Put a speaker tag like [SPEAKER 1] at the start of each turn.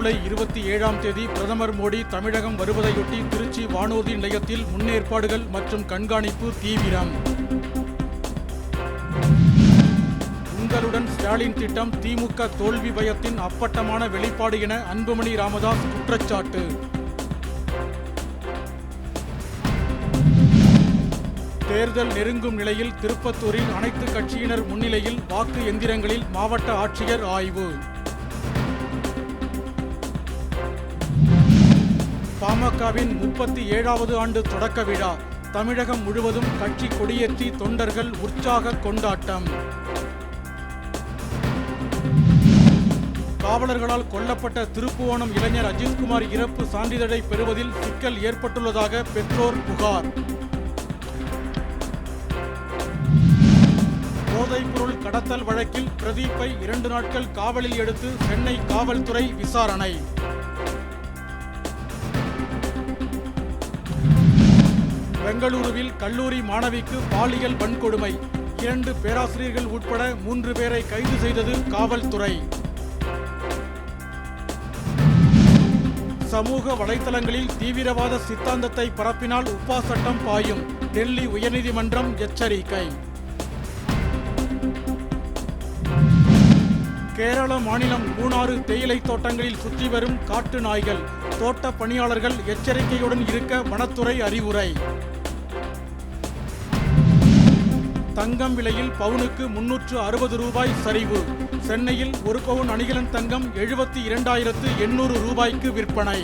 [SPEAKER 1] ஜூலை இருபத்தி ஏழாம் தேதி பிரதமர் மோடி தமிழகம் வருவதையொட்டி திருச்சி வானூர்தி நிலையத்தில் முன்னேற்பாடுகள் மற்றும் கண்காணிப்பு தீவிரம். உங்களுடன் ஸ்டாலின் திட்டம் திமுக தோல்வி பயத்தின் அப்பட்டமான வெளிப்பாடு என அன்புமணி ராமதாஸ் குற்றச்சாட்டு. தேர்தல் நெருங்கும் நிலையில் திருப்பத்தூரில் அனைத்து கட்சியினர் முன்னிலையில் வாக்கு எந்திரங்களில் மாவட்ட ஆட்சியர் ஆய்வு. பாமகவின் முப்பத்தி ஏழாவது ஆண்டு தொடக்க விழா. தமிழகம் முழுவதும் கட்சி கொடியேற்றி தொண்டர்கள் உற்சாக கொண்டாட்டம். காவலர்களால் கொல்லப்பட்ட திருப்புவனம் இளைஞர் அஜித்குமார் இறப்பு சான்றிதழை பெறுவதில் சிக்கல் ஏற்பட்டுள்ளதாக பெற்றோர் புகார். போதைப்பொருள் கடத்தல் வழக்கில் பிரதீப்பை இரண்டு நாட்கள் காவலில் எடுத்து சென்னை காவல்துறை விசாரணை. பெங்களூருவில் கல்லூரி மாணவிக்கு பாலியல் வன்கொடுமை. இரண்டு பேராசிரியர்கள் உட்பட மூன்று பேரை கைது செய்தது காவல்துறை. சமூக வலைதளங்களில் தீவிரவாத சித்தாந்தத்தை பரப்பினால் உப்பா சட்டம் பாயும். டெல்லி உயர்நீதிமன்றம் எச்சரிக்கை. கேரள மாநிலம் மூணாறு தேயிலை தோட்டங்களில் சுற்றி வரும் காட்டு நாய்கள். தோட்ட பணியாளர்கள் எச்சரிக்கையுடன் இருக்க வனத்துறை அறிவுரை. தங்கம் விலையில் பவுனுக்கு முன்னூற்று அறுபது ரூபாய் சரிவு. சென்னையில் ஒரு பவுன் அணிகலன் தங்கம் எழுபத்தி இரண்டாயிரத்து எண்ணூறு ரூபாய்க்கு விற்பனை.